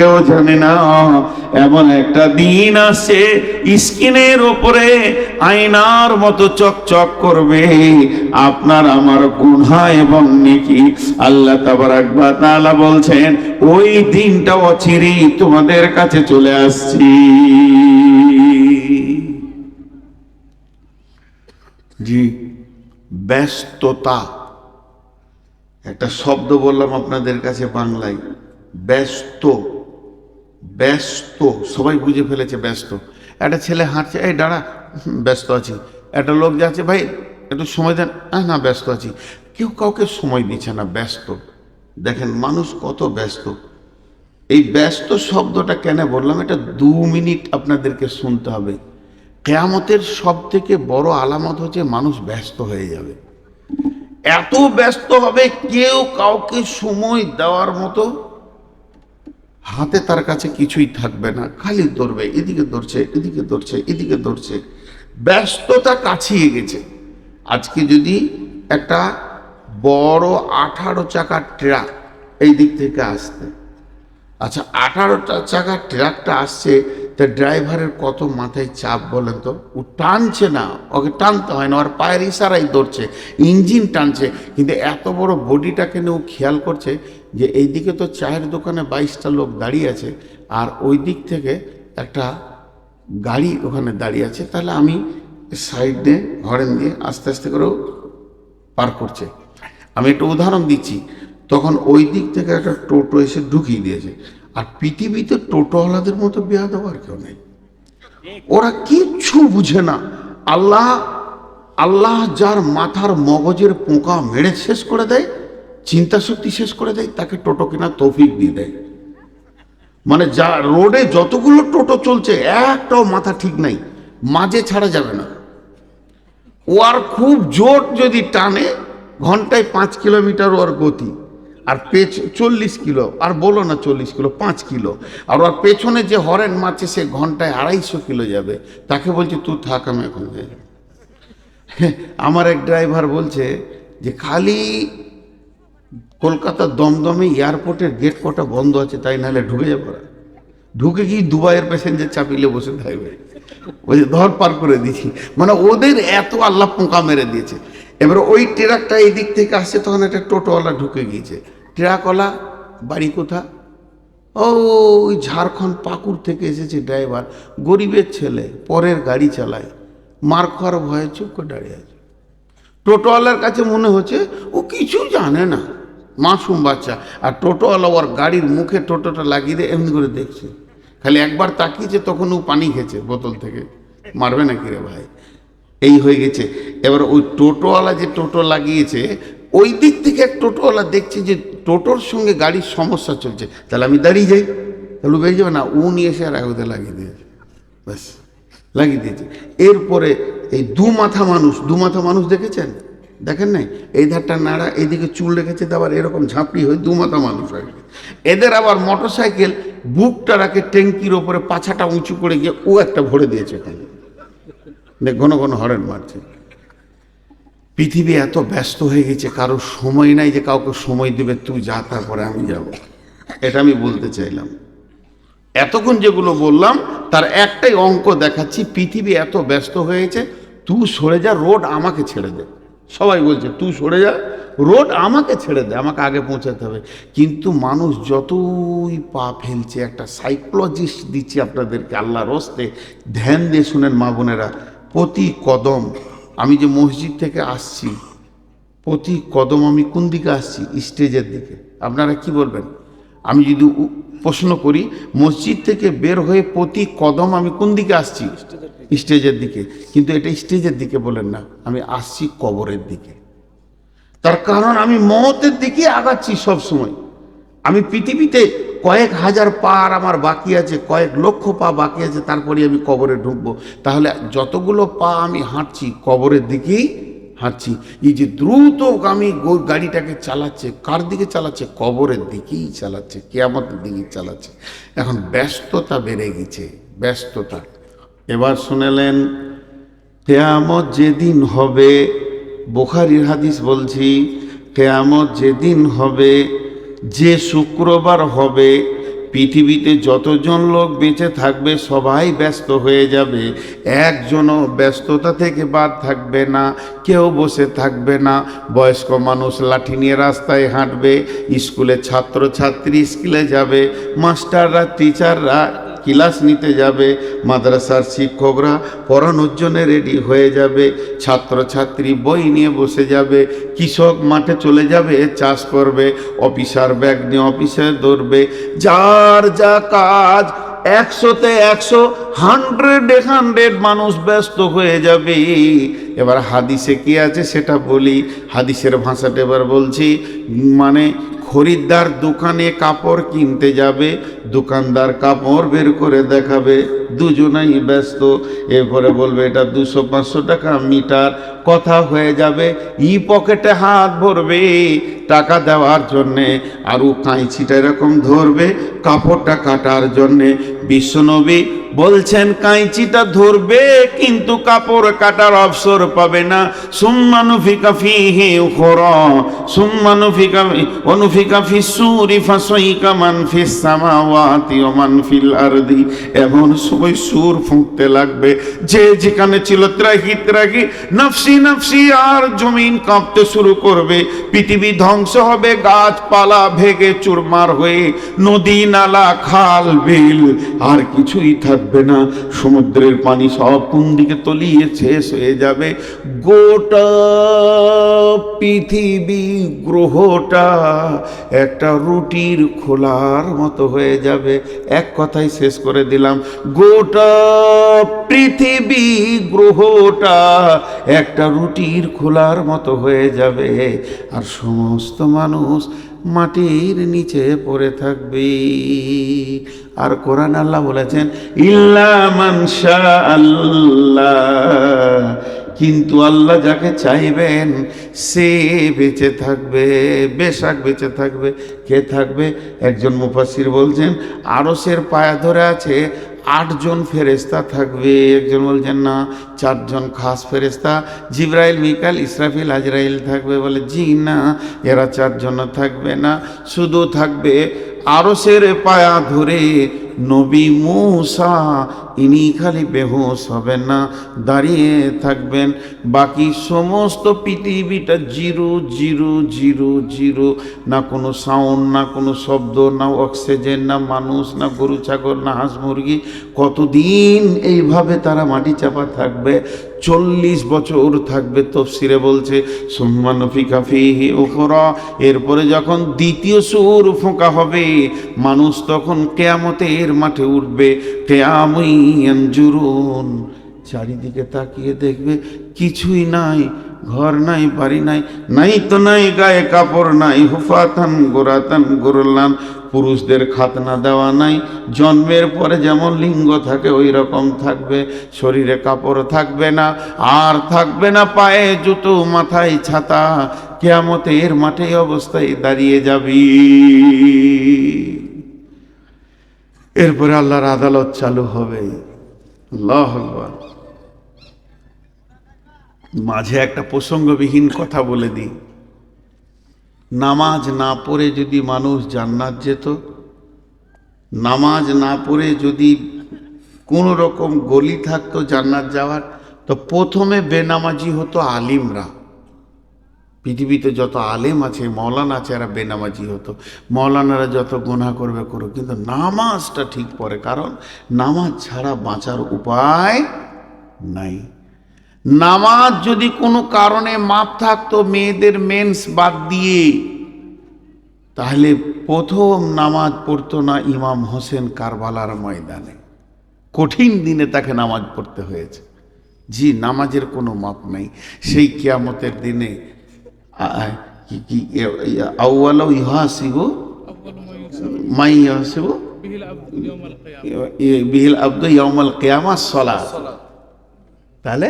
কেউ জানে না। এমন একটা দিন আসছে, স্কিনের ওপরে আয়নার মতো চকচক করবে। আপনার আমার গুনহা এবং নেকি। আল্লাহ তাবারাক ওয়া তাআলা বলছেন, ওই দিনটা অচিরেই তোমাদের কাছে চলে আসছি। জি, ব্যস্ততা। একটা শব্দ বললাম আপনাদের কাছে বাংলায়, ব্যস্ত। ব্যস্ত সবাই বুঝে ফেলেছে ব্যস্ত। একটা ছেলে হাঁটছে এই দাঁড়া ব্যস্ত আছি। একটা লোক যাচ্ছে ভাই একটু সময় দেন। "আহ, না ব্যস্ত আছি। কেউ কাউকে সময় দিচ্ছে না ব্যস্ত। দেখেন মানুষ কত ব্যস্ত। এই ব্যস্ত শব্দটা কেন বললাম? এটা দু মিনিট আপনাদেরকে শুনতে হবে। কেয়ামতের সব থেকে বড় আলামত হচ্ছে মানুষ ব্যস্ত হয়ে যাবে। এত ব্যস্ত হবে কেউ কাউকে সময় দেওয়ার মতো হাতে তার কাছে কিছুই থাকবে না, খালি দৌড়বে এদিকে দৌড়ছে এদিকে দৌড়ছে এদিকে দৌড়ছে ব্যস্ততা কাছিয়ে গেছে। আজকে যদি একটা বড় আঠারো চাকার ট্রাক এই দিক থেকে আসতে আচ্ছা আঠারোটা চাকার ট্রাকটা আসছে, তা ড্রাইভারের কত মাথায় চাপ বলেন তো? ও টানছে না, ওকে টানতে হয় না, ওর পায়ের ইশারাই ধরছে, ইঞ্জিন টানছে, কিন্তু এত বড় বডিটাকে নিয়ে ও খেয়াল করছে যে এইদিকে তো চায়ের দোকানে বাইশটা লোক দাঁড়িয়ে আছে, আর ওই দিক থেকে একটা গাড়ি ওখানে দাঁড়িয়ে আছে, তাহলে আমি সাইড হরেন দিয়ে আস্তে আস্তে করেও পার করছে। আমি একটা উদাহরণ দিচ্ছি, তখন ওই দিক থেকে একটা টোটো এসে ঢুকিয়ে দিয়েছে, আর পৃথিবীতে টোটোওয়ালাদের মতো বিয়া দেওয়ার কেউ নেই। ওরা কিচ্ছু বুঝে না। আল্লাহ আল্লাহ যার মাথার মগজের পোকা মেরে শেষ করে দেয় চিন্তা শক্তি শেষ করে দেয়, তাকে টোটো কেনার তৌফিক দিয়ে দেয়। মানে যা রোডে যতগুলো টোটো চলছে, একটাও মাথা ঠিক নাই, মাঝে ছাড়া যাবে না। ও আর খুব জোর যদি টানে, ঘন্টায় পাঁচ কিলোমিটার ওর গতি। আর পেছ, চল্লিশ কিলো, আর বলো না চল্লিশ কিলো, পাঁচ কিলো। আর ওর পেছনে যে হরেন মারছে, সে ঘন্টায় আড়াইশো কিলো যাবে। তাকে বলছে, তুই থাক, আমি এখন আমার এক ড্রাইভার বলছে যে, খালি কলকাতার দমদমে এয়ারপোর্টের গেট কটা বন্ধ আছে, তাই নাহলে ঢুকে যাব। ঢুকে কি দুবাইয়ের প্যাসেঞ্জার চাপিলে বসে থাকবে। বলছে ধর পার করে দিছি মানে ওদের এত আল্লাহ পোকা মেরে দিয়েছে। এবার ওই ট্রাকটা এই দিক থেকে আসছে তখন একটা টোটোওয়ালা ঢুকে গিয়েছে। ট্রাকওয়ালা, বাড়ি কোথা ও, ওই ঝাড়খণ্ড পাকুর থেকে এসেছে ড্রাইভার। গরিবের ছেলে, পরের গাড়ি চালায়। মার খাওয়ার ভয়ে চুপ করে দাঁড়িয়ে আছে। টোটোওয়ালার কাছে মনে হচ্ছে, ও কিছু জানে না। মাসুম বাচ্চা, আর টোটোওয়ালা ওর গাড়ির মুখে টোটোটা লাগিয়ে দিয়ে এমনি করে দেখছে। খালি একবার তাকিয়েছে, তখন ও পানি খেয়েছে বোতল থেকে। মারবে নাকি রে ভাই? এই হয়ে গেছে। এবার ওই টোটোওয়ালা যে টোটো লাগিয়েছে, ওই দিক থেকে এক টোটোওয়ালা দেখছে যে টোটোর সঙ্গে গাড়ির সমস্যা চলছে। তাহলে আমি দাঁড়িয়ে যাই। তাহলে বেরিয়ে যাবে? না, ও নিয়ে এসে আর আগুতে লাগিয়ে দিয়েছে। ব্যাস, লাগিয়ে দিয়েছে। এরপরে এই দু মাথা মানুষ, দু মাথা মানুষ দেখেছেন? দেখেন নাই? এই ধারটা নাড়া, এইদিকে চুল রেখেছে আবার এরকম ঝাঁপড়ি হয়ে দু মাথা মানুষ হয় এদের আবার মোটর সাইকেল বুকটা রাখে ট্যাঙ্কির ওপরে পাছাটা উঁচু করে গিয়ে ও একটা ভরে দিয়েছে এখানে। দেখ, ঘন ঘন হরেন মারছে। পৃথিবী এত ব্যস্ত হয়ে গেছে কারও সময় নাই যে কাউকে সময় দেবে, তুই যা তারপরে আমি যাব। এটা আমি বলতে চাইলাম। এতক্ষণ যেগুলো বললাম, তার একটাই অঙ্ক দেখাচ্ছি, পৃথিবী এত ব্যস্ত হয়েছে তুই সরে যা, রোড আমাকে ছেড়ে দে। সবাই বলছে, তুই সরে যা, রোড আমাকে ছেড়ে দে, আমাকে আগে পৌঁছাতে হবে। কিন্তু মানুষ যতই পা ফেলছে, একটা সাইকোলজিস্ট দিচ্ছি আপনাদেরকে আল্লাহ রস্তে ধ্যান দিয়ে শুনেন মা বোনেরা, প্রতি কদম আমি যে মসজিদ থেকে আসছি, প্রতি কদম আমি কোন দিকে আসছি? স্টেজের দিকে। আপনারা কি বলবেন? আমি যদি প্রশ্ন করি, মসজিদ থেকে বের হয়ে প্রতি কদম আমি কোন দিকে আসছি? স্টেজের দিকে। কিন্তু এটা স্টেজের দিকে বলেন না, আমি আসছি কবরের দিকে। তার কারণ আমি মতের দিকে আগাচ্ছি সব সময় আমি পৃথিবীতে কয়েক হাজার পা আর আমার বাকি আছে, কয়েক লক্ষ পা বাকি আছে তারপরে আমি কবরে ঢুকবো। তাহলে যতগুলো পা আমি হাঁটছি কবরের দিকেই হাঁটছি এই যে দ্রুতগামী গো- গাড়িটাকে চালাচ্ছে, কার দিকে চালাচ্ছে? কবরের দিকেই চালাচ্ছে, কেয়ামতের দিকেই চালাচ্ছে। এখন ব্যস্ততা বেড়ে গেছে, ব্যস্ততা। এবার শুনেলেন, কেয়ামত যেদিন হবে, বোখারির হাদিস বলছি, কেয়ামত যেদিন হবে, যে শুক্রবার হবে পৃথিবীতে যতজন লোক বেঁচে থাকবে, সবাই ব্যস্ত হয়ে যাবে। একজনও ব্যস্ততা থেকে বাদ থাকবে না, কেউ বসে থাকবে না। বয়স্ক মানুষ লাঠি নিয়ে রাস্তায় হাঁটবে স্কুলে ছাত্র ছাত্রী স্কুলে যাবে, মাস্টাররা, টিচাররা ক্লাস নিতে যাবে, মাদ্রাসার শিক্ষকরা পড়ানোর জন্য রেডি হয়ে যাবে, ছাত্রছাত্রী বই নিয়ে বসে যাবে, কৃষক মাঠে চলে যাবে, চাষ করবে, অফিসার ব্যাগ নিয়ে অফিসে ধরবে, যার যা কাজ একশোতে একশো হান্ড্রেড হান্ড্রেড মানুষ ব্যস্ত হয়ে যাবে। এবার হাদিসে কি আছে সেটা বলি, হাদিসের ভাষাটা এবার বলছি মানে খরিদ্দার দোকানে কাপড় কিনতে যাবে, দোকানদার কাপড় বের করে দেখাবে, দুজনাই ব্যস্ত, এরপরে বলবে এটা দুশো পাঁচশো টাকা মিটার, কথা হয়ে যাবে ই পকেটে হাত ভরবে, টাকা দেওয়ার জন্যে, আর ও কাঁচিটা এরকম ধরবে, কাপড়টা কাটার জন্যে, বিশ্বনবী বলছেন কাঁচিটা ধরবে, কিন্তু কাপড় কাটার অবসর পাবে না। সুম্মানুফিকা ফি ফিল আরদি। এমন সময় সুর ফুঁকতে লাগবে। যে যেখানে ছিল ত্রাহি ত্রাহি, নফসি নফসি আর জমিন কাঁপতে শুরু করবে। পৃথিবী ধ্বংস হবে, গাছপালা ভেগে চুরমার হয়ে, নদী, নালা, খাল, বিল, আর কিছুই থাকবে না। সমুদ্রের পানি সব কোন দিকে তলিয়ে শেষ হয়ে যাবে। গোটা পৃথিবী গ্রহটা একটা রুটির খোলার মতো হয়ে যাবে। এক কথাই শেষ করে দিলাম। গোটা পৃথিবী গ্রহটা একটা রুটির খোলার মতো হয়ে যাবে। আর সমস্ত মানুষ মাটির নিচে পড়ে থাকবে। আর কোরআন আল্লাহ বলেছেন, ইল্লা আল্লাহ কিন্তু আল্লাহ যাকে চাইবেন, সে বেঁচে থাকবে, বেশাক বেঁচে থাকবে। কে থাকবে? একজন মুফাসির বলছেন আরসের পায়া ধরে আছে আটজন ফেরেস্তা থাকবে। একজন বলছেন, না, চারজন খাস ফেরেস্তা জিব্রাইল মিকাল ইসরাফিল, আজরাইল থাকবে বলে, জি, না, এরা চারজন থাকবে না। শুধু থাকবে আরসের পায়া ধরে নবী মূসা, ইনি খালি বেহুশ হবেন না, দাঁড়িয়ে থাকবেন। বাকি সমস্ত পৃথিবীটা জিরো জিরো জিরো জিরো। না কোনো সাউন্ড না কোনো শব্দ, না অক্সিজেন না মানুষ, না গরু, ছাগল, না হাঁস, মুরগি। কতদিন এইভাবে তারা মাটি চাপা থাকবে? চল্লিশ বছর থাকবে তফসিরে বলছে সুম্মানফিকা ফিহি উখরা। এরপরে যখন দ্বিতীয় সুর ফোঁকা হবে, মানুষ তখন কেয়ামতের মাঠে উঠবে, কেয়ামই চারিদিকে তাকিয়ে দেখবে কিছুই নাই ঘর নাই, বাড়ি নাই নাই তো নাই, গায়ে কাপড় নাই, হুফাতান, গোরাতান, গোরলান, পুরুষদের খাতনা দেওয়া নাই, জন্মের পরে যেমন লিঙ্গ থাকে ওই রকম থাকবে, শরীরে কাপড় থাকবে না, আর থাকবে না পায়ে জুতো, মাথায় ছাতা, কেয়ামতের মাঠে এই অবস্থায় দাঁড়িয়ে যাবি এরপরে আল্লাহর আদালত চালু হবে আল্লাহ আকবার। মাঝে একটা প্রসঙ্গবিহীন কথা বলে দিই। নামাজ না পড়ে যদি মানুষ জান্নাত যেত, নামাজ না পড়ে যদি কোনো রকম গলি থাকতো জান্নাত যাওয়ার, তো প্রথমে বেনামাজি হতো আলিমরা। পৃথিবীতে যত আলেম আছে, মৌলানা আছে, এরা বেনামাজি হতো। মৌলানারা যত গুনাহ করবে, করুক। কিন্তু নামাজটা ঠিক পড়ে, কারণ নামাজ ছাড়া বাঁচার উপায় নাই। নামাজ যদি কোনো কারণে মাপ থাকতো মেয়েদের মেন্স বাদ দিয়ে, তাহলে প্রথম নামাজ পড়তো না ইমাম হোসেন কারবালার ময়দানে। কঠিন দিনে তাকে নামাজ পড়তে হয়েছে। জি, নামাজের কোনো মাপ নাই। সেই কিয়ামতের দিনে সলা তাহলে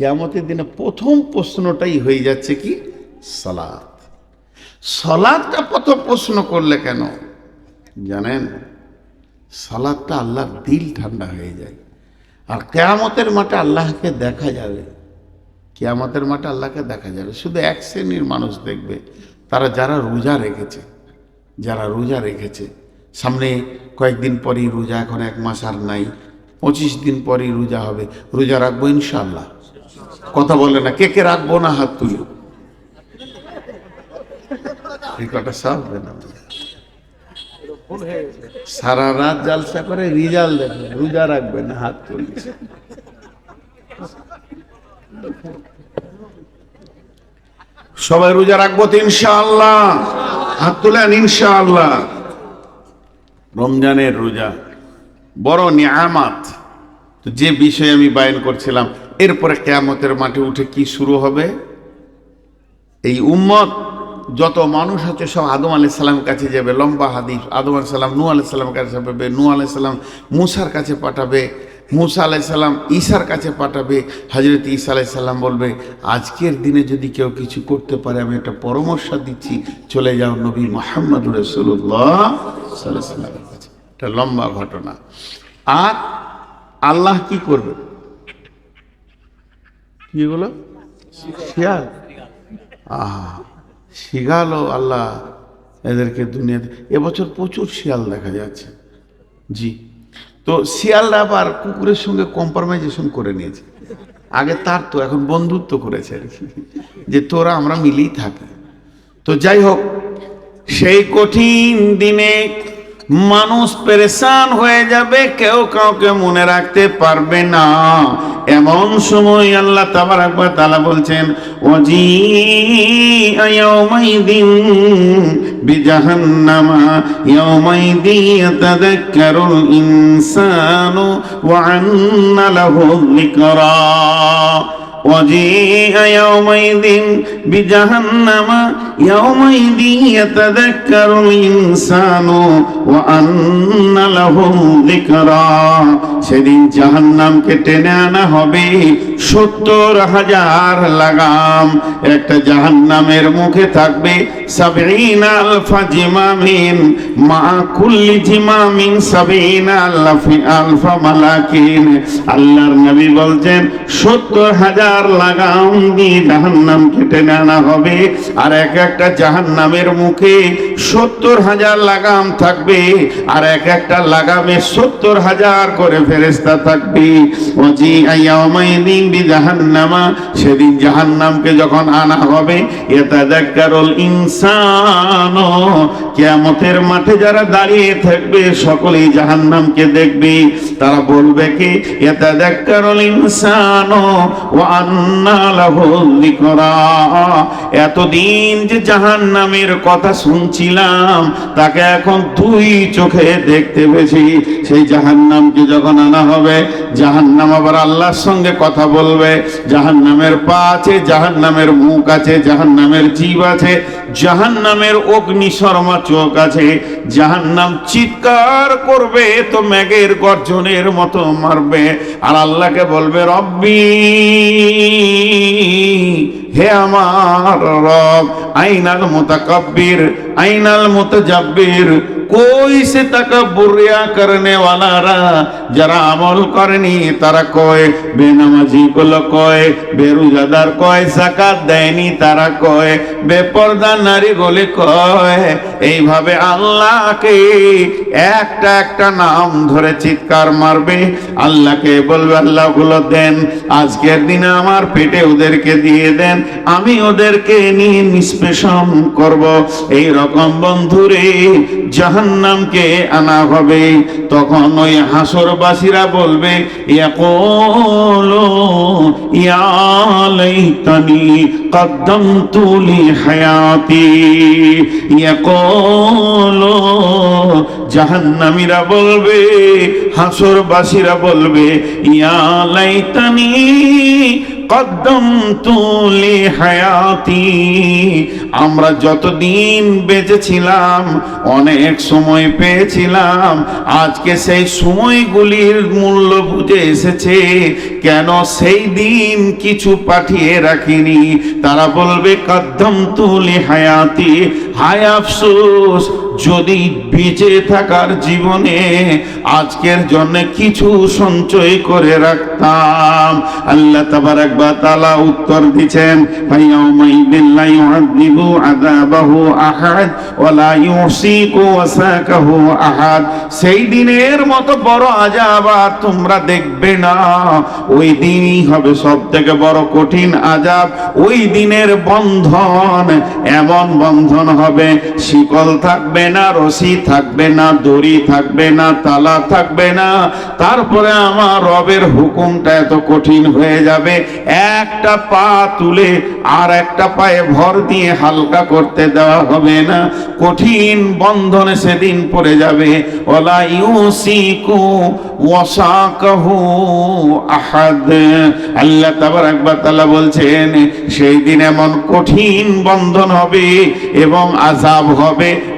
কেয়ামতের দিনে প্রথম প্রশ্নটাই হয়ে যাচ্ছে কি? সালাদ সালাদটা প্রথম প্রশ্ন করলে কেন? জানেন? সালাদটা আল্লাহর দিল ঠান্ডা হয়ে যায়। আর কেয়ামতের মাঠে আল্লাহকে দেখা যাবে। কেয়ামতের মাঠে আল্লাহকে দেখা যাবে। শুধু এক শ্রেণির মানুষ দেখবে। তারা যারা রোজা রেখেছে, যারা রোজা রেখেছে। সামনে কয়েকদিন পরেই রোজা, এখন এক মাস আর নাই। পঁচিশ দিন পরেই রোজা হবে। রোজা রাখব ইনশাল্লাহ কথা বলে না, কে কে রাখব না হাত তুলে? সারা রাত জালসা করে রিজাল্ট দেখবে, রোজা রাখবে না, হাত তুলছে সবাই রোজা রাখব তো ইনশাআল্লাহ। হাত তুলেন ইনশাআল্লাহ। রমজানের রোজা, বড় নিয়ামাত। যে বিষয়ে আমি বায়ন করছিলাম এরপরে কেয়ামতের মাঠে উঠে কি শুরু হবে? এই উম্মত, যত মানুষ আছে, সব আদম আলাইহিস সালামের কাছে যাবে, লম্বা হাদিস। আদম আলাইহিস সালাম নূ আলাইহিস সালামের কাছে যাবে নূ আলাইহিস সালাম মুসার কাছে পাঠাবে, মুসা আলাইহিস সালাম ঈসার কাছে পাঠাবে। হজরত ঈসা আলাইহিস সালাম বলবে, আজকের দিনে যদি কেউ কিছু করতে পারে, আমি একটা পরামর্শ দিচ্ছি, চলে যাও নবী মোহাম্মদ রসুল্লাহ সাল্লামের কাছে। এটা লম্বা ঘটনা। আর আল্লাহ কি করবে কি এগুলো শিয়াল। আহা, শিয়ালও আল্লাহ এদেরকে দুনিয়াতে, এবছর প্রচুর শিয়াল দেখা যাচ্ছে। জি। তো শিয়ালরা আবার কুকুরের সঙ্গে কম্প্রোমাইজেশন করে নিয়েছে। আগে তার তো, এখন বন্ধুত্ব করেছে আর কি। যে তোরা, আমরা মিলেই থাকি। তো যাই হোক, সেই কঠিন দিনে মানুষ পরেশান হয়ে যাবে, কেউ কাউকে মনে রাখতে পারবে না। এমন সময় আল্লাহ তাবারাক ওয়া তাআলা বলছেন ওয়াজি ইয়াউমাইদিন বিজাহান্নামা, ইয়াউমাইদি ইয়াতাযাক্কারুল ইনসানু ওয়া আন্না লাহু যিকরা। ওয়াজি ইয়াউমাইদিন বিজাহান্নামা يومئذ يتذكر الإنسان وأن له ذكرى সেদিন জাহান্নামকে টেনে আনা হবে সত্তর হাজার লাগাম একটা জাহান্নামের মুখে থাকবে সাবিন আলফা জিমামিন মা কুল্লি জিমামিন সাবিন আলফি আলফা মালাকিন আল্লাহর নবী বলছেন সত্তর হাজার লাগাম দিয়ে জাহান্নামকে টেনে আনা হবে আর এক একটা জাহান্নামের মুখে সত্তর হাজার লাগাম থাকবে আর এক একটা লাগামে সত্তর হাজার করে ফেরেস্তা থাকবে। ওজি আয়ামাইদিন বি জাহান্নামা সেদিন জাহান্নামকে যখন আনা হবে এটা ইয়াতাযাক্কারুল ইনসান, কিয়ামতের মাঠে যারা দাঁড়িয়ে থাকবে, সকলেই জাহান্নামকে দেখবে। তারা বলবে কি? এটা ইয়াতাযাক্কারুল ইনসান, ওয়া আন্না লাহু যিকরা। এতদিন যে জাহান্নামের কথা শুনছিলাম, তাকে এখন দুই চোখে দেখতে পেয়েছি। সেই জাহান্নামকে যখন আনা হবে, জাহান্নাম আবার আল্লাহর সঙ্গে কথা বলবে। জাহান্নামের পা আছে, জাহান্নামের মুখ আছে, জাহান্নামের জীব আছে, জাহান্নামের অগ্নি শর্মা চোখ আছে। জাহান্নাম চিৎকার করবে, তো ম্যাগের গর্জনের মতো মারবে। আর আল্লাহকে বলবে, রব্বি হে আমার রব আইনাল মুতাকাব্বির আইনাল মুতাজাব্বির কই সে তাকাব্বুর রিয়া করনে ওয়ালারা যারা আমল করেনি তারা কয় বেনামাজি গুলো কয় বেরুজাদার কয় জাকাত দেয়নি তারা কয় বেপর্দা নারী গুলি কয় এইভাবে আল্লাহকে একটা একটা নাম ধরে চিৎকার মারবে আল্লাহকে বলবে আল্লাহগুলো দেন আজকের দিনে আমার পেটে ওদেরকে দিয়ে দেন আমি ওদেরকে নিয়ে নিষ্পেষণ করব এই রকম বন্ধুরে জাহান্নামকে আনা হবে। তখন ওই হাসরবাসীরা বলবে, ইয়াকুলু, ইয়া লাইতানি হায়াতি। ইয়াকুলু, জাহান্নামীরা বলবে হাসরবাসীরা বলবে, ইয়া লাইতানি কদ্দমতু লি হায়াতি আমরা যতদিন বেঁচেছিলাম, অনেক সময় পেয়েছিলাম, আজকে সেই সময়গুলির মূল্য বুঝে এসেছে, কেন সেই দিন কিছু পাঠিয়ে রাখিনি। তারা বলবে কদ্দম তুলি হায়াতি হায় আফসোস যদি বেঁচে থাকার জীবনে আজকের জন্য কিছু সঞ্চয় করে রাখতাম। আল্লাহ তাবারাক ওয়া তাআলা উত্তর দিচ্ছেন সেই দিনের মতো বড় আযাব আর তোমরা দেখবে না। ওই দিনই হবে সব থেকে বড় কঠিন আযাব। ওই দিনের বন্ধন এমন বন্ধন হবে, শিকল থাকবে না, রশি থাকবে না, দড়ি থাকবে না, তালা থাকবে না। তারপরে আমার রবের হুকুমটা এত কঠিন হয়ে যাবে। একটা পা তুলে আর একটা পায়ে ভর দিয়ে হালকা করতে দেওয়া হবে না। কঠিন বন্ধনে সেদিন পড়ে যাবে। ওলা ইউসিকু ওয়াসাকাহু আহাদ। আল্লাহ তাবারাক ওয়া তাআলা বলছেন, সেই দিন এমন কঠিন বন্ধন হবে এবং আযাব হবে।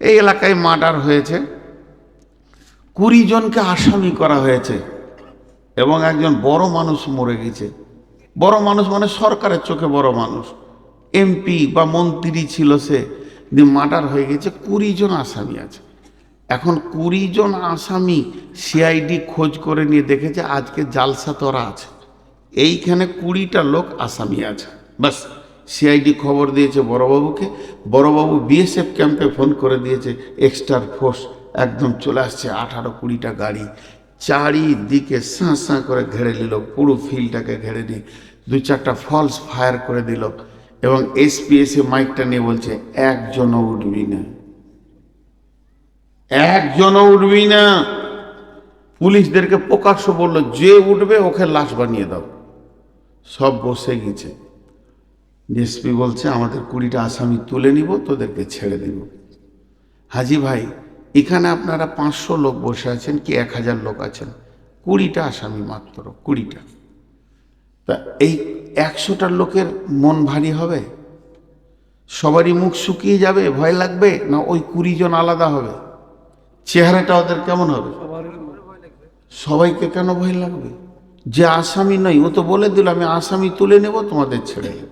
এই এলাকায় মার্ডার হয়েছে। কুড়ি জনকে আসামি করা হয়েছে এবং একজন বড় মানুষ মরে গেছে। বড় মানুষ মানে সরকারের চোখে বড় মানুষ। এমপি বা মন্ত্রী ছিল সে দিয়ে মার্ডার হয়ে গেছে, কুড়ি জন আসামি আছে। এখন কুড়ি জন আসামি সিআইডি খোঁজ করে নিয়ে দেখেছে, আজকে জালসা তোরা আছে। এইখানে কুড়িটা লোক আসামি আছে। বাস সিআইডি খবর দিয়েছে বড়বাবুকে। বড়বাবু বিএসএফ ক্যাম্পে ফোন করে দিয়েছে, এক্সট্রা ফোর্স একদম চলে আসছে, আঠারো কুড়িটা গাড়ি। চারিদিকে সাঁ সাঁ করে ঘেরে নিল, পুরো ফিল্ডটাকে ঘেরে নিয়ে দু চারটা ফলস ফায়ার করে দিল এবং এসপি এসে মাইকটা নিয়ে বলছে, একজনও উঠবি না। একজনও উঠবি না। পুলিশদেরকে প্রকাশ্য বলল, যে উঠবে ওকে লাশ বানিয়ে দাও। সব বসে গেছে। ডিএসপি বলছে, আমাদের কুড়িটা আসামি তুলে নিব, তোদেরকে ছেড়ে দিব। হাজি ভাই, এখানে আপনারা পাঁচশো লোক বসে আছেন কি এক হাজার লোক আছেন? কুড়িটা আসামি মাত্র, কুড়িটা। তা এই একশোটা লোকের মন ভারী হবে? সবারই মুখ শুকিয়ে যাবে, ভয় লাগবে, না ওই কুড়ি জন আলাদা হবে? চেহারাটা ওদের কেমন হবে? সবাইকে কেন ভয় লাগবে? যে আসামি নয়, ও তো বলে দিল, আমি আসামি তুলে নেব, তোমাদের ছেড়ে দেব।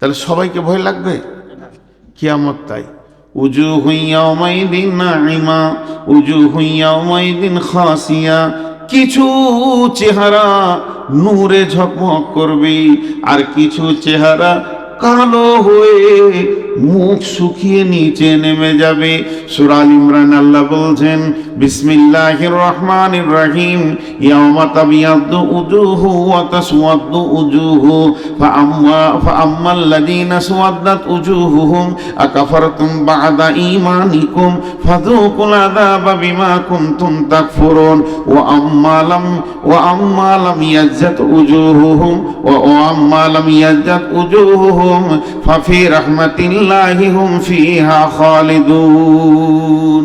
তাহলে সবাইকে ভয় লাগবে? কিয়ামত তাই। উজু হুইয়াউমাইদিন নাইমা উজু হুইয়াউমাইদিন খাসিয়া। কিছু চেহারা নূরে ঝকমক করবে, আর কিছু চেহারা কালো হয়ে মুখ শুকিয়ে নিচে নেমে যাবে। সুরাল ইমরান আল্লাহ বলছেন রহিম ইয়াউমা তাবিয়াদ্দু উজুহু ওয়া তাসওয়াদ্দু উজুহু। ফাআম্মা ফাআম্মাল লাযীনা সুওয়াদ্দাত উজুহুহুম। আকাফারতুম বা'দা ঈমানিকুম। ফাযুকুল আযাবা বিমা কুনতুম তাকফুরুন। ওয়া আম্মা লাম, ওয়া আম্মা লাম ইয়াজ্জাত উজুহুহুম। ওয়া আম্মা লাম ইয়াজ্জাত উজুহুহুম। ফাফি রাহমাতিল্লাহি হুম ফিহা খালিদুন।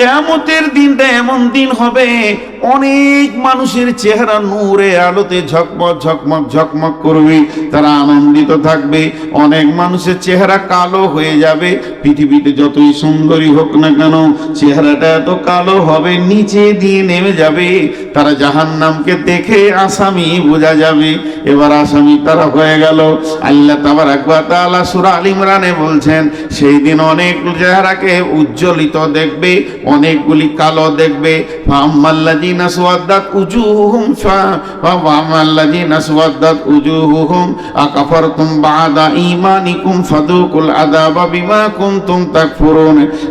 কেয়ামতের দিনটা এমন দিন হবে, অনেক মানুষের চেহারা নূরে আলোতে ঝকমক ঝকমক ঝকমক করবে, তারা আনন্দিত থাকবে, অনেক মানুষের চেহারা কালো হয়ে যাবে, পৃথিবীতে যতই সুন্দরী হোক না কেন, চেহারাটা এত কালো হবে, নিচে দিয়ে নেমে যাবে, তারা জাহান্নামকে দেখে আসামি বোঝা যাবে, এবার আসামি তারা হয়ে গেল। আল্লাহ তাবার একবার তাআলা সূরা আল ইমরানে বলছেন, সেই দিন অনেক চেহারাকে উজ্জ্বলিত দেখবে অনেকগুলি কালো দেখবে। ফাম্মাল্লাযিনা সুওয়াদ্দাত উজুহুম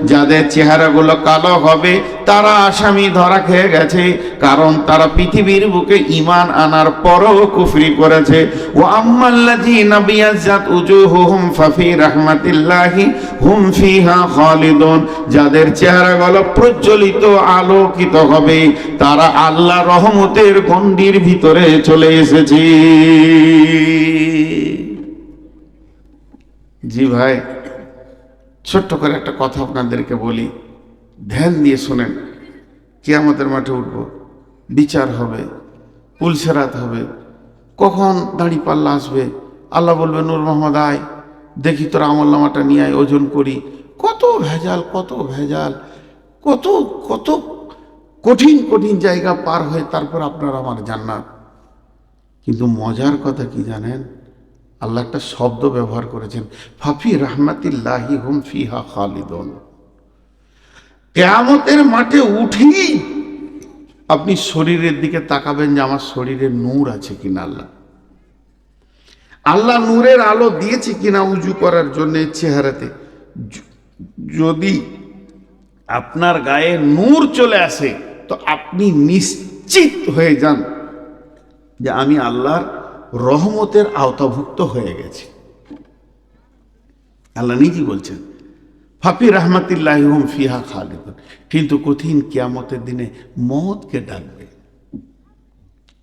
যাদের চেহারাগুলো কালো হবে, তারা আসামি ধরা খেয়ে গেছে, কারণ তারা পৃথিবীর বুকে ইমান আনার পরও কুফরি করেছে। ও আম্মাল্লাযীনা বিয়াজ্জাত উজুহুহুম, ফাফি হুম ফিহা খালিদুন। যাদের চেহারাগুলো প্রজ্বলিত, আলোকিত হবে। তারা আল্লাহ রহমতের গণ্ডির ভিতরে চলে এসেছে। জি ভাই, ছোট্ট করে একটা কথা আপনাদেরকে বলি। ধ্যান দিয়ে শোনেন কে আমাদের মাঠে উঠব। বিচার হবে, পুলসেরাত হবে। কখন দাঁড়ি পাল্লা আসবে? আল্লাহ বলবে, নূর মোহাম্মদ, আয়। দেখি তোর আমল্লামাটা নিয়ে আয়, ওজন করি। কত ভেজাল কত ভেজাল। কত কত কঠিন কঠিন জায়গা পার হয়ে তারপর আপনার আমার জান্নাত। কিন্তু মজার কথা কি জানেন? আল্লাহ একটা শব্দ ব্যবহার করেছেন, ফাফি রহমাতিল্লাহি হুম ফিহা খালিদুন। কেয়ামতের মাঠে উঠেই আপনি শরীরের দিকে তাকাবেন যে আমার শরীরে নূর আছে কিনা আল্লাহ। আল্লাহ নূরের আলো দিয়েছে কিনা উজু করার জন্য চেহারাতে। যদি আপনার গায়ে নূর চলে আসে, তো আপনি নিশ্চিত হয়ে যান যে আমি আল্লাহর রহমতের আওতাভুক্ত হয়ে গেছি। আল্লাহ নিজেই বলছেন, ফাফি রহমতুল্লাহ হুম ফিহা খালিদুন। কিন্তু কঠিন কিয়ামতের দিনে মতকে ডাকবে।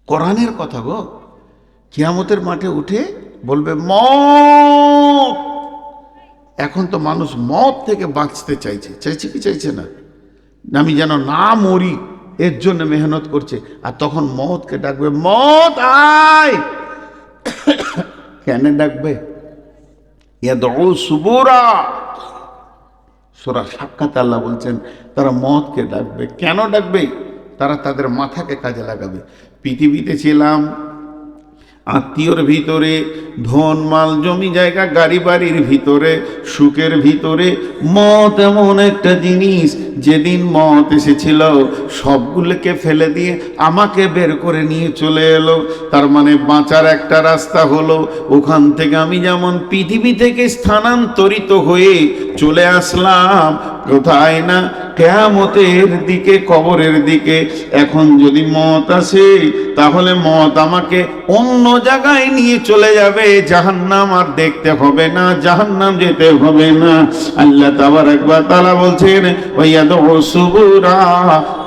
কোরআনের কথা গো, কিয়ামতের মাঠে উঠে বলবে মত এখন তো মানুষ মত থেকে বাঁচতে চাইছে। চাইছে কি চাইছে না? আমি যেন না মরি, এর জন্য মেহনত করছে। আর তখন মতকে ডাকবে মত আয়! কেন ডাকবে? সুবুরা! সোরা সাক্ষাৎ আল্লাহ বলছেন, তারা মদকে ডাকবে। কেন ডাকবে? তারা তাদের মাথাকে কাজে লাগাবে। পৃথিবীতে ছিলাম আত্মীয়র ভিতরে, ধন, মাল, জমি, জায়গা, গাড়ি, বাড়ির ভিতরে, সুখের ভিতরে, মত এমন একটা জিনিস, যেদিন মত এসেছিল, সবগুলোকে ফেলে দিয়ে আমাকে বের করে নিয়ে চলে এলো। তার মানে বাঁচার একটা রাস্তা হলো, ওখান থেকে আমি যেমন পৃথিবী থেকে স্থানান্তরিত হয়ে চলে আসলাম, কোথায় না? কেয়ামতের দিকে, কবরের দিকে। এখন যদি মত আসে, তাহলে মত আমাকে অন্য জায়গায় নিয়ে চলে যাবে, জাহান্নাম আর দেখতে হবে না, জাহান্নাম যেতে হবে না। আল্লাহ তাবার একবার তারা বলছেন ওয়াদ সুবুরা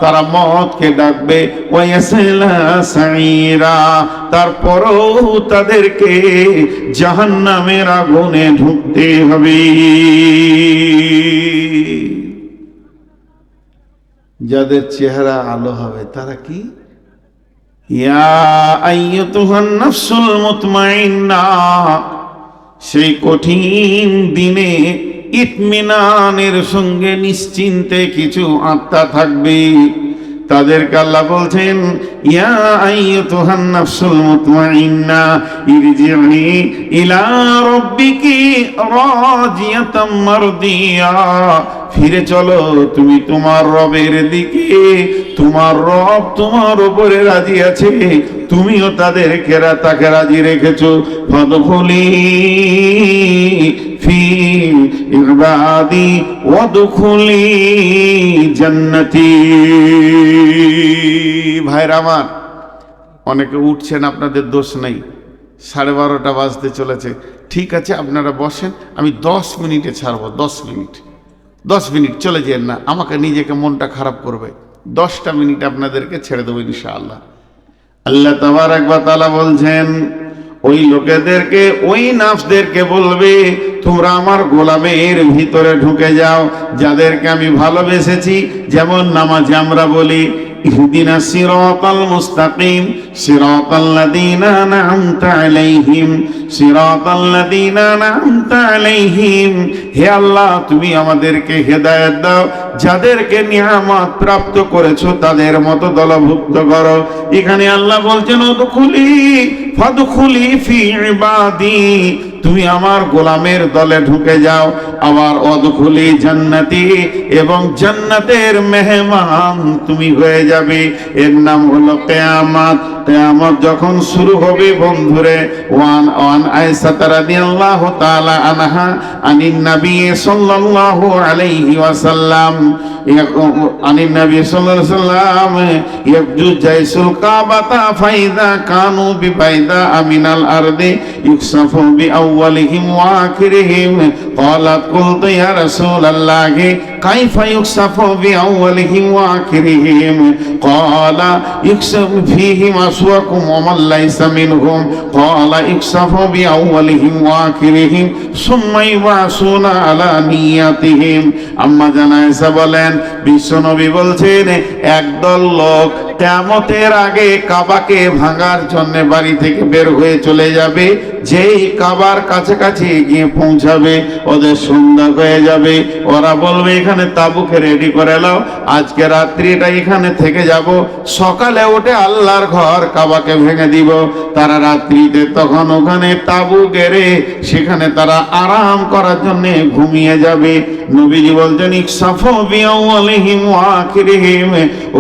তারা মতকে ডাকবে ওয়াসলা সাইরা তারপরও তাদেরকে জাহান্নামের আগুনে ঢুকতে হবে। যাদের চেহারা আলো হবে, তারা কি ইয়া আইয়াতুহান নাফসুল মুতমাইন্না সেই কঠিন দিনে ইতমিনানের সঙ্গে নিশ্চিন্তে কিছু আত্মা থাকবে। তাদের আল্লাহ বলছেন ইয়া ইলা ফিরে চলো, তুমি তোমার রবের দিকে। তোমার রব তোমার উপরে রাজি আছে, তুমিও তাদের কেরা তাকে রাজি রেখেছো? ফদফুলি ফি ইবাদি ওয়াদখুলি জান্নাতি। ভাইরা আমার, অনেকে উঠছেন, আপনাদের দোষ নেই। সাড়ে বারোটা বাজতে চলেছে। ঠিক আছে, আপনারা বসেন, আমি দশ মিনিটে ছাড়বো, দশ মিনিট। দশ মিনিট চলে যেন না, আমাকে নিজেকে মনটা খারাপ করবে। দশটা মিনিট আপনাদেরকে ছেড়ে দেবো ইনশাআল্লাহ। আল্লাহ তাবার একবার তালা বলছেন, ওই লোকেদেরকে, ওই নাফসদেরকে বলবে, তোমরা আমার গোলামের ভিতরে ঢুকে যাও, যাদেরকে আমি ভালোবেসেছি, যেমন নামাজে আমরা বলি ইহদিনা সিরাতাল মুস্তাকিম সিরাতাল লাযিনা আন'আমতা আলাইহিম সিরাতাল লাযিনা আন'আমতা আলাইহিম হে আল্লাহ, তুমি আমাদেরকে হেদায়েত দাও। যাদেরকে নিয়ামত প্রাপ্ত করেছ, তাদের মতো দলভুক্ত করো। এখানে আল্লাহ বলছেন ওদখুলি ফাদখুলি ফি ইবাদি। তুমি আমার গোলামের দলে ঢুকে যাও আমার অদখলি জান্নাতি এবং জান্নাতের মেহমান তুমি হয়ে যাবে। এর নাম হলো কেয়ামাত। কেয়ামত যখন শুরু হবে বন্ধুরে, ওয়ান ওয়ান আয়সাতা রাদিয়াল্লাহু তাআলা আনহা আনিন নবী সাল্লাল্লাহু আলাইহি ওয়াসাল্লাম আনিন নবী সাল্লাল্লাহু আলাইহি ওয়াসাল্লাম ইয়াকজু জাইসুল কাবাতা ফাইদা কানু বিফাইদা আমিনাল আরদি ইউকসাফু বিআউ بأولهم وآخرهم قالت قلت يا رسول الله كيف يكسف بأولهم وآخرهم قال يكسف فيهم أسواكم ومن ليس منهم قال يكسف بأولهم وآخرهم ثم يبعثون على نياتهم আম্মা জানাইসা বলেন বিশ্বনবী বলছেন একদল লোক কেমতের আগে কাবাকে ভাঙার জন্য বাড়ি থেকে বের হয়ে চলে যাবে যেই কাবার কাছাকাছি গিয়ে পৌঁছাবে ওদের সন্ধ্যা হয়ে যাবে ওরা বলবে এখানে তাবুকে রেডি করে নাও। আজকে রাত্রিটা এখানে থেকে যাব। সকালে উঠে আল্লাহর ঘর কাবাকে ভেঙে দিব। তারা রাত্রিতে তখন ওখানে তাবু গেড়ে সেখানে তারা আরাম করার জন্য ঘুমিয়ে যাবে। নবীজি বলছেন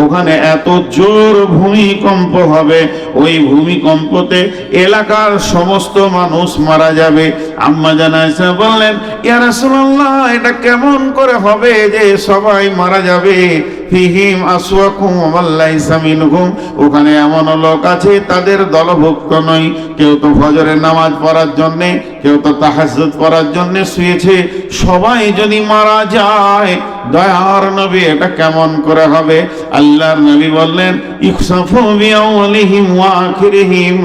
ওখানে এত জোর ভূমিকম্প হবে। ওই ভূমিকম্পতে এলাকার সমস্ত মানুষ মারা যাবে। আম্মা জানাইসা বললেন, ইয়া রাসূলুল্লাহ, এটা কেমন করে হবে? যে সবাই মারা যাবে ফিহিম আসওয়াকুম ওয়া লাইসা মিনহুম। ওখানে এমন লোক আছে, তাদের দলভুক্ত নয় কেউ তো ফজরের নামাজ পড়ার জন্য, কেউ তো তাহাজ্জুদ পড়ার জন্য শুয়েছে। সবাই যদি মারা যায়, দয়ার নবী এটা কেমন করে হবে? আল্লাহর নবী বললেন, ইখসাফু বিআউলিহিম ওয়া আখিরিহিম,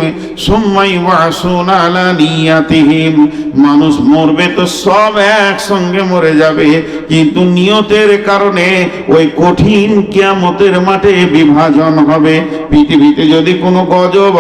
সুম্মা ইউবাসুনা আলা নিয়াতিহিম। মানুষ মরবে তো সব একসঙ্গে মরে যাবে। কিন্তু নিয়তের কারণে ওই কঠিন কিয়ামতের মাঠে বিভাজন হবে। পৃথিবীতে যদি কোনো গজব